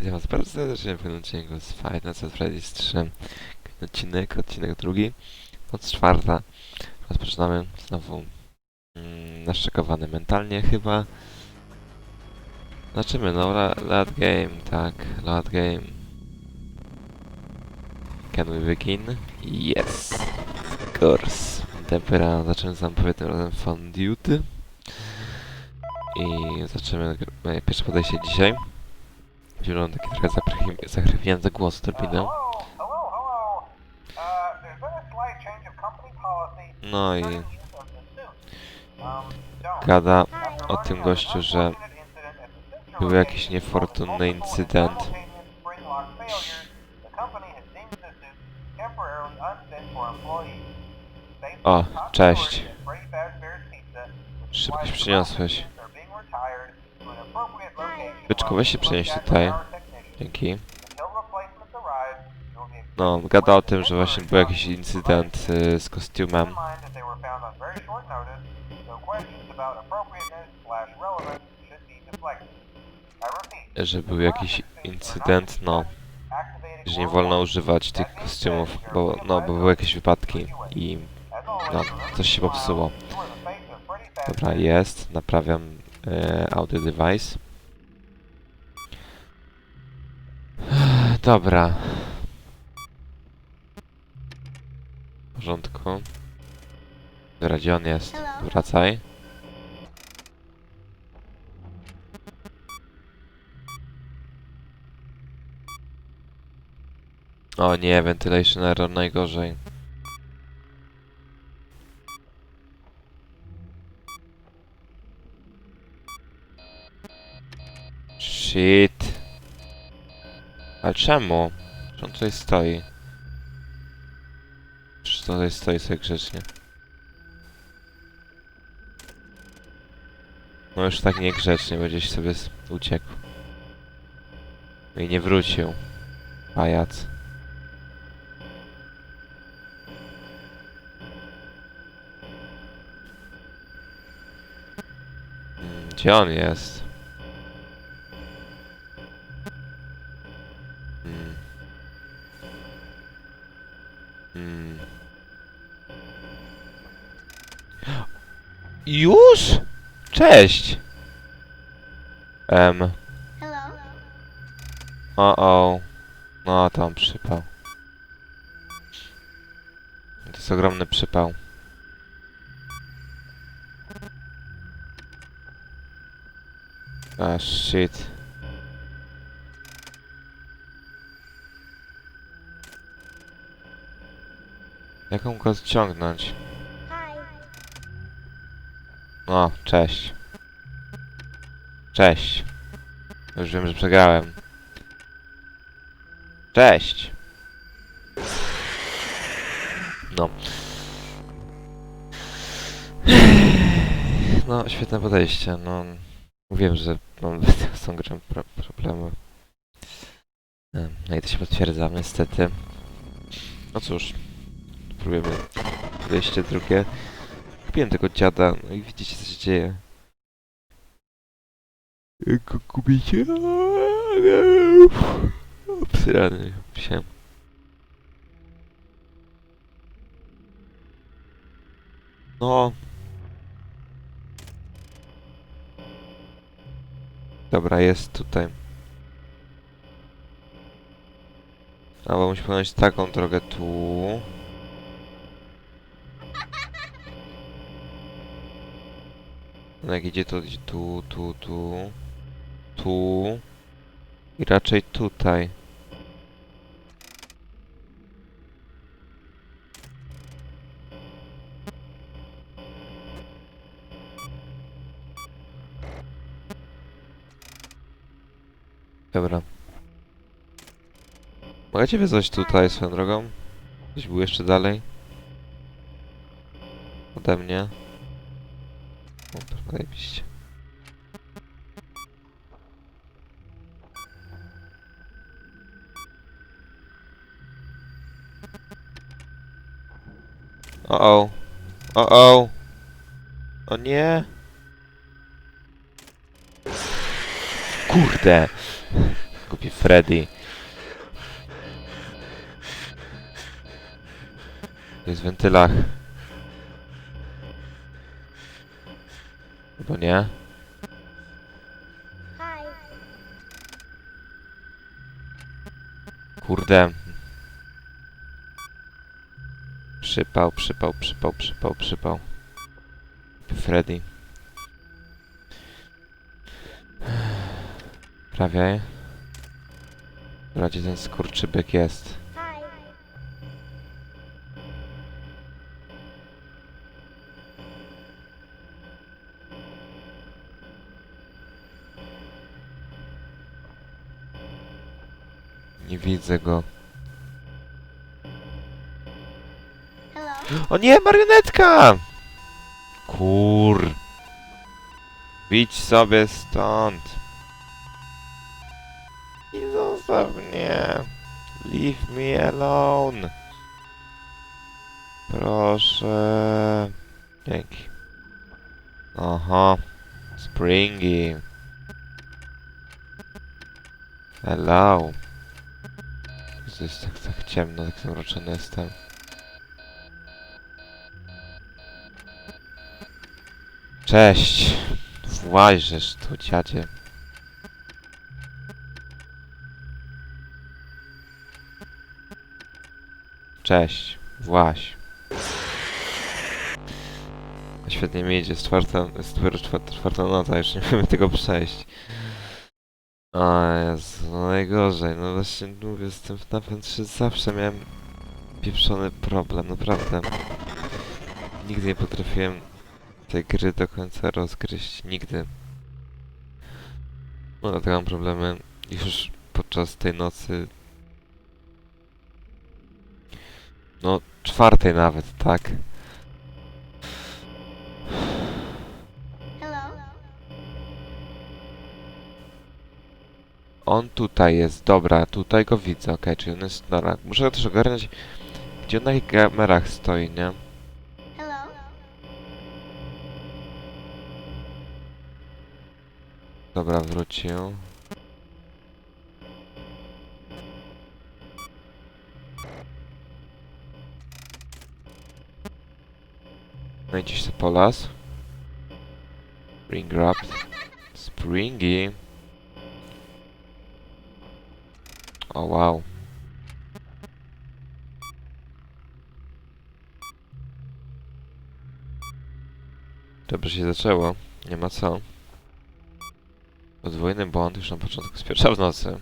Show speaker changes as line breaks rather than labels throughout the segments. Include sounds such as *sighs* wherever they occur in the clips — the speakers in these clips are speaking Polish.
Witam was bardzo serdecznie w odcinku z Five Nights at Freddy's 3. Odcinek, odcinek drugi. Noc czwarta. Rozpoczynamy znowu mm, naszczekowany mentalnie chyba. Zobaczymy, no late game, tak, late game. Can we begin? Yes, of course. Dobra, zaczynamy z zapowiedź tym razem Fondute. I zaczynamy pierwsze podejście dzisiaj. Zielony taki trochę zachrywi- zachrywiający głos odrobinę.
Uh,
No i.
Um,
gada o tym gościu, że był jakiś niefortunny incydent. O, cześć. Szybko przyniosłeś. Byczku, weź się
being
przenieś
looked at
tutaj. Dzięki. No, gada o tym, że właśnie był jakiś incydent y, z kostiumem. Że był jakiś incydent, no, że nie wolno używać tych kostiumów, bo, no, bo były jakieś wypadki i no, coś się popsuło. Dobra, jest, naprawiam e, audio device. Dobra. W porządku. Dobra, gdzie on jest? Wracaj. O nie, ventilation error najgorzej. Shit. Ale czemu? Czy on tutaj stoi? Czy tutaj stoi sobie grzecznie? No już tak niegrzecznie, bo gdzieś sobie uciekł. I nie wrócił. Pajac. Mm, Gdzie on jest? Już? Cześć! Em.
Hello.
O o. No tam przypał. To jest ogromny przypał. A shit. Jak mam go ściągnąć?
Hi.
O, cześć. Cześć. Już wiem, że przegrałem. Cześć. No. No, świetne podejście, no. Mówiłem, że mam z tą grą pro problemy. Em, No i to się potwierdza, niestety. No cóż. Próbujemy wyjście drugie. Kupiłem tego dziada, no i widzicie co się dzieje. Jak go kupicie? Obsrany się. No. Dobra, jest tutaj. A bo musi taką drogę tu. No jak idzie to idzie tu, tu, tu, tu i raczej tutaj. Dobra. Mogę cię wysłać tutaj swoją drogą? Ktoś był jeszcze dalej? Ode mnie? O, zajebiście. O o. O o. O nie. Kurde. Kupi Freddy. Jest w wentylach. Albo nie? Kurde. Przypał, przypał, przypał, przypał, przypał. Freddy. Prawie. Dobra, gdzie ten skurczybyk jest? Widzę go. O nie, marionetka! Kur... Idź sobie stąd. I zostaw mnie. Leave me alone. Proszę. Dzięki. Aha. Springy. Hello. To jest tak, tak ciemno, tak zamroczony jestem. Cześć. Właźesz tu, dziadzie. Cześć. Właś. Świetnie mi idzie, jest czwarta, jest dopiero czwarta, czwarta noca, już nie *laughs* wiemy tego przejść. O Jezu, no najgorzej, no właśnie mówię, z tym FNAFem 3 zawsze miałem pieprzony problem, naprawdę. Nigdy nie potrafiłem tej gry do końca rozgryźć, nigdy. No dlatego mam problemy już podczas tej nocy. No, czwartej nawet, tak? On tutaj jest, dobra, tutaj go widzę, okej, czyli on jest, dobra, muszę też ogarnąć, gdzie on na kamerach stoi, nie? Dobra, wrócił. No i gdzieś po las. Spring. Springy. O wow. Dobrze się zaczęło. Nie ma co. Podwójny błąd już na początku z pierwsza w nocy.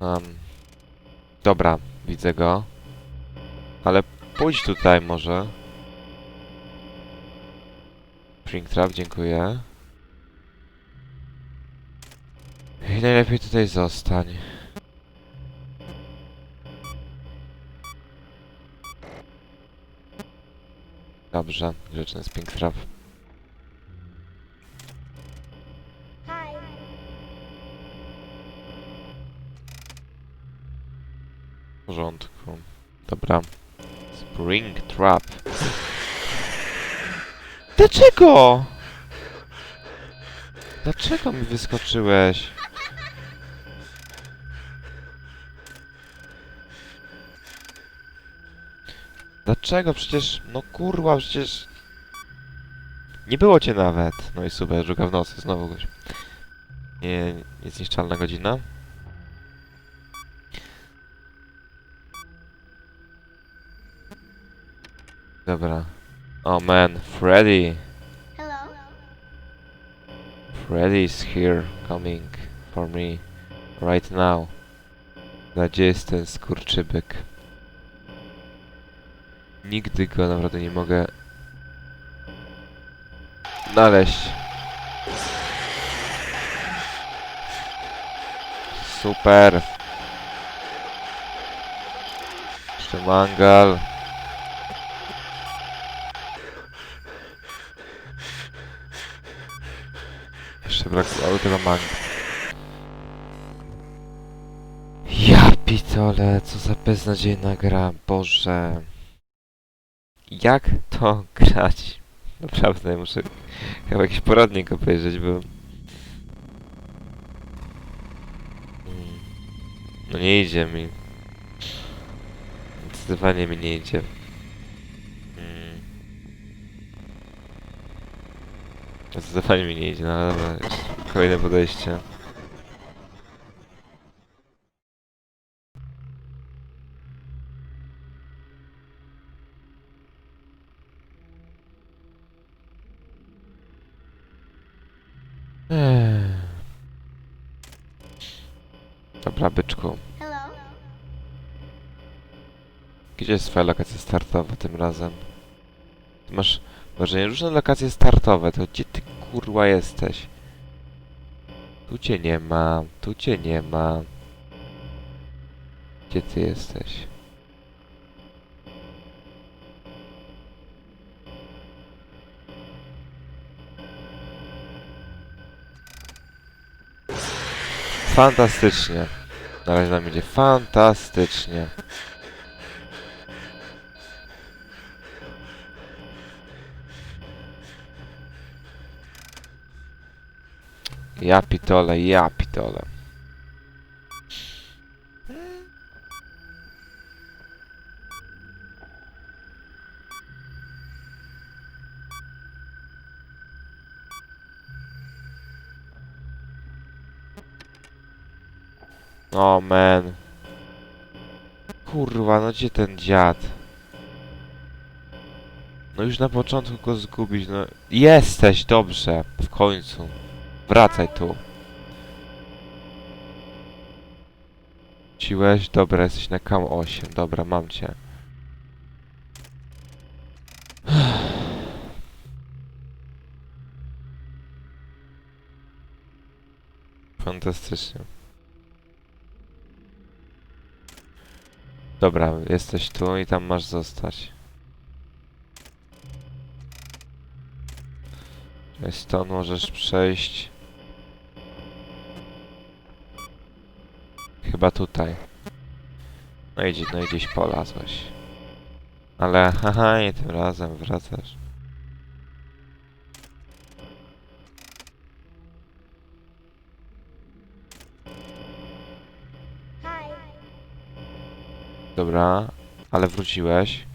Um, dobra, widzę go. Ale pójdź tutaj może. Springtrap, dziękuję. I najlepiej tutaj zostań. Dobrze, grzeczny Springtrap. W porządku. Dobra. Spring Trap. Dlaczego? Dlaczego mi wyskoczyłeś? Dlaczego? Przecież... No kurwa, przecież... Nie było cię nawet. No i super, druga w nocy, znowu goś. Nie, niezniszczalna godzina. Dobra. Oh man, Freddy. Freddy is here, coming for me right now. Na Gdzie jest ten skurczybyk? Nigdy go naprawdę nie mogę znaleźć. Super. Jeszcze mangal. Jeszcze brakowało tego manga. Ja pitole, co za beznadziejna gra, Boże jak to grać. Naprawdę, muszę chyba jakiś poradnik obejrzeć, bo... Hmm. No nie idzie mi. Zdecydowanie mi nie idzie. Hmm. Zdecydowanie mi nie idzie, no ale dobra, kolejne podejście. Byczku. Gdzie jest twoja lokacja startowa tym razem? Ty masz wrażenie różne lokacje startowe, to gdzie ty kurwa jesteś? Tu cię nie ma, tu cię nie ma. Gdzie ty jesteś? Fantastycznie. Na razie nam idzie fantastycznie. Ja pitole, ja pitole. O man. Kurwa, no gdzie ten dziad? No już na początku go zgubić, no. Jesteś, dobrze, w końcu. Wracaj tu. Ciłeś? Dobra, jesteś na kam 8. Dobra, mam cię. *sighs* Fantastycznie. Dobra, jesteś tu i tam masz zostać. Stąd możesz przejść. Chyba tutaj. No i, gdzie- no i gdzieś polazłeś. Ale haha, nie tym razem wracasz. Dobra, ale wróciłeś.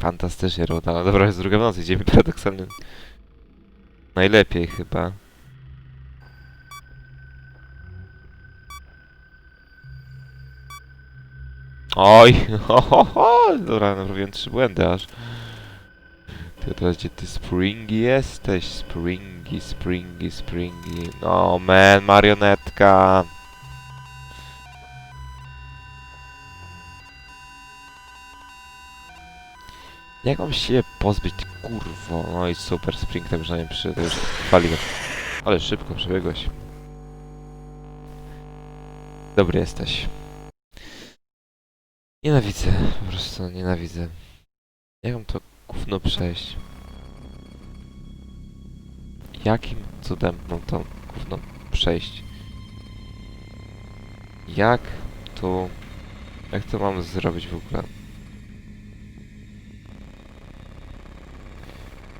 Fantastycznie, Ruda. No dobra, jest druga w nocy, idziemy paradoksalnie. Najlepiej chyba. Oj, *laughs* ho, ho, ho. Dobra, naprawiłem trzy błędy aż. Ty teraz gdzie ty Springy jesteś? Springy, Springy, Springy. No man, marionetka. Jak mam się pozbyć, kurwo? No i super, Spring tak przynajmniej przy... To już paliłem. Ale szybko przebiegłeś. Dobry jesteś. Nienawidzę, po prostu nienawidzę. Jak mam to gówno przejść? Jakim cudem mam to gówno przejść? Jak tu... Jak to mam zrobić w ogóle?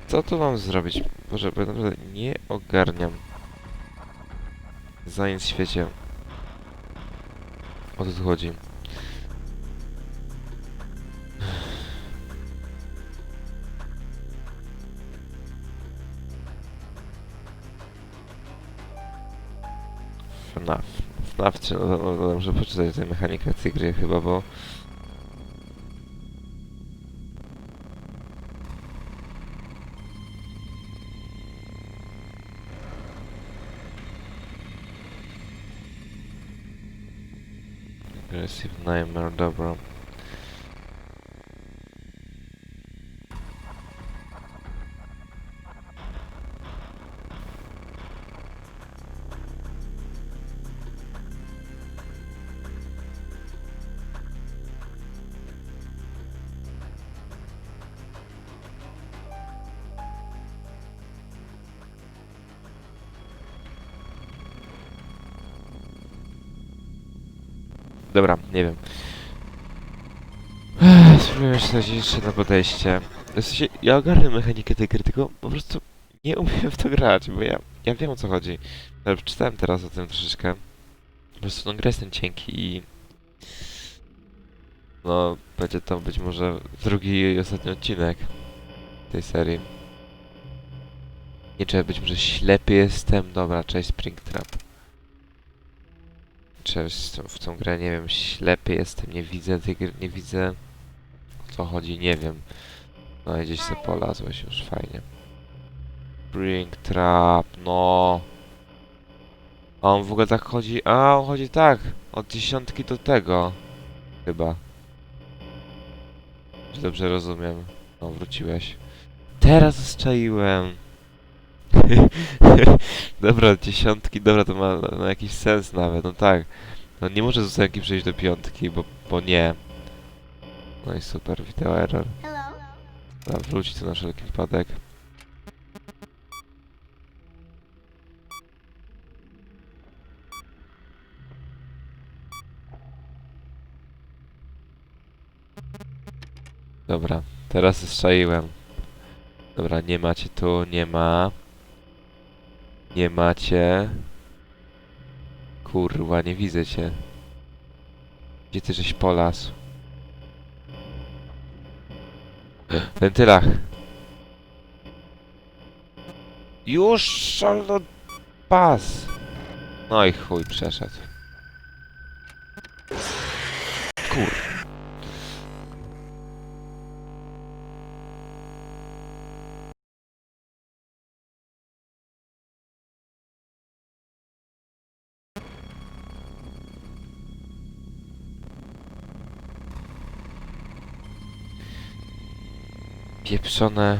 Co tu mam zrobić? Boże, bo naprawdę nie ogarniam. Za nic w świecie. O co tu chodzi? FNAF. FNAF, no, no, no, muszę poczytać tę mechanikę tej gry chyba, bo... Nightmare, dobra. Dobra, nie wiem. Ech, Spróbuję jeszcze znaleźć jeszcze jedno podejście. W sensie, ja ogarnę mechanikę tej gry, tylko po prostu nie umiem w to grać, bo ja, ja wiem o co chodzi. Ale czytałem teraz o tym troszeczkę. Po prostu no gra jest ten cienki i... No, będzie to być może drugi i ostatni odcinek tej serii. Nie trzeba być może ślepy jestem. Dobra, cześć Springtrap. Cześć, w tą- grę nie wiem, ślepy jestem, nie widzę gry, nie widzę o co chodzi, nie wiem. No i gdzieś sobie polazłeś już, fajnie. Springtrap, no. A on w ogóle tak chodzi, a on chodzi tak, od dziesiątki do tego. Chyba. Czy dobrze rozumiem? No, wróciłeś. Teraz zczaiłem. *laughs* dobra, dziesiątki, dobra, to ma, ma jakiś sens nawet, no tak. No nie może z ósemki przejść do piątki, bo, bo nie. No i super, wideo error. Dobra, wróć tu na wszelki wypadek. Dobra, teraz zestrzaiłem. Dobra, nie macie tu, nie ma. Nie macie. Kurwa, nie widzę cię. Gdzie ty żeś polasł? Wentylach. Już szalno pas. No i chuj, przeszedł. Pieprzone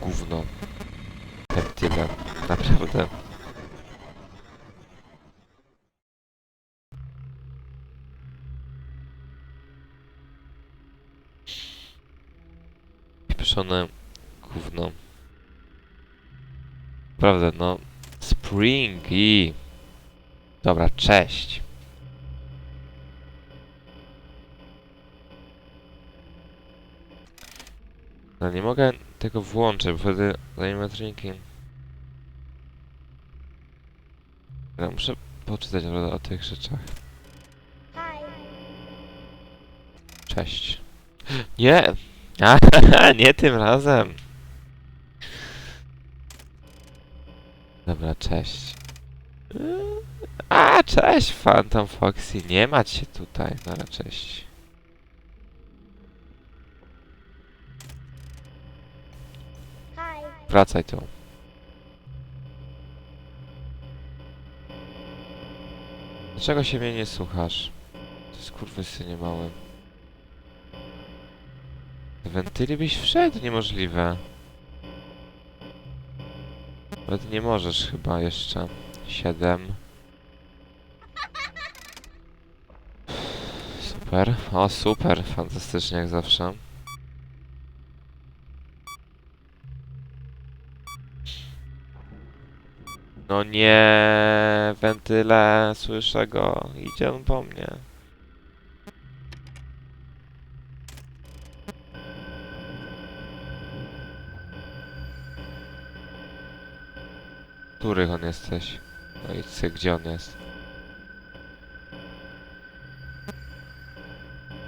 gówno. Tyle. Naprawdę. Pieprzone gówno. Naprawdę, no. Springy. Dobra, cześć. No nie mogę tego włączyć, bo wtedy animatroniki... Ja muszę poczytać naprawdę o tych rzeczach. Cześć. *gasps* Nie! A, *laughs* nie tym razem. Dobra, cześć. A, cześć, Phantom Foxy. Nie macie tutaj. Dobra, cześć. Wracaj tu. Dlaczego się mnie nie słuchasz? To jest kurwysynie mały. Wentyli byś wszedł? Niemożliwe. Ty nie możesz chyba jeszcze. Siedem. Super. O, super. Fantastycznie jak zawsze. No nie, wentyle, słyszę go. Idzie on po mnie. Których on jesteś? No i gdzie on jest?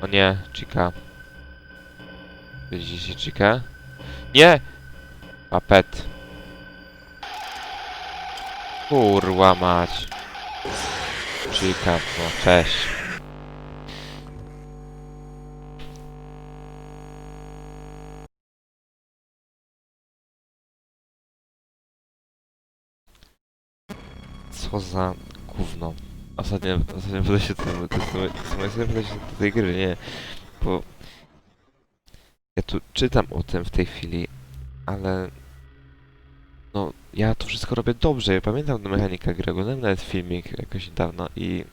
O nie, Chica. Widzicie Chica? Nie! Papet. Kurwa mać. Chica, no cześć. Co za gówno. Ostatnio, ostatnio do, do, do, do, do, do tej gry, nie. Bo ja tu czytam o tym w tej chwili, ale no, ja to wszystko robię dobrze. Ja pamiętam tę mechanikę gry, oglądałem nawet filmik jakoś dawno i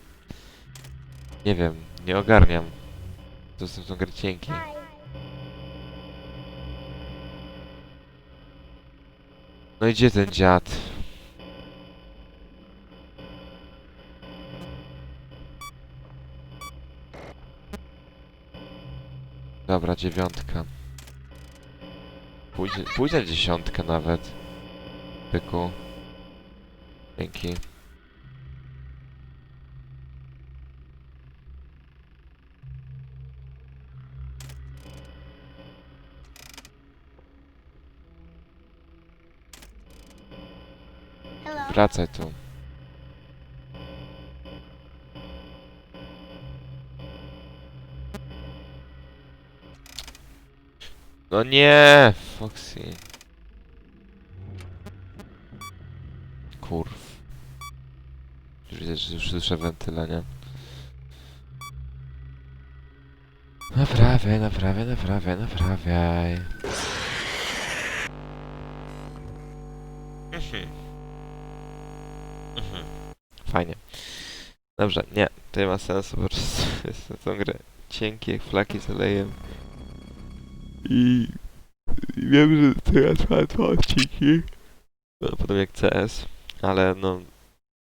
nie wiem, nie ogarniam. To są tą grę cienki.
Hi.
No i gdzie ten dziad? Dobra, dziewiątka. Pójdzie, pójdzie dziesiątka nawet. Pyku. Dzięki. Wracaj tu. No nie, Foxy. Kurw. Już że już słyszę wentyla, nie? Naprawiaj, naprawiaj, naprawiaj, naprawiaj. Fajnie. Dobrze, nie, to nie ma sensu, po prostu *laughs* jest na tą grę cienkie flaki z olejem. I i wiem, że teraz trwa dwa odcinki. No, podobnie jak CS, ale no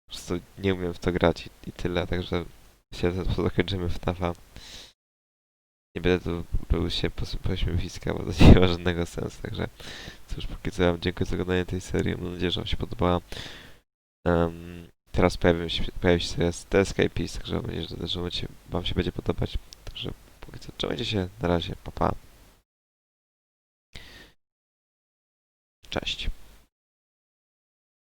po prostu nie umiem w to grać i, i tyle, także się po prostu zakończymy w TAFA. Nie będę tu robił się pośmiewiska, bo to *laughs* nie ma żadnego sensu, także cóż, póki co wam dziękuję za oglądanie tej serii, mam nadzieję, że wam się podobała. Em, teraz pojawi się, pojawi się seria The Escapist, także mam nadzieję, że, że się, wam się będzie podobać. Także póki co, trzymajcie się, na razie, pa pa. Cześć.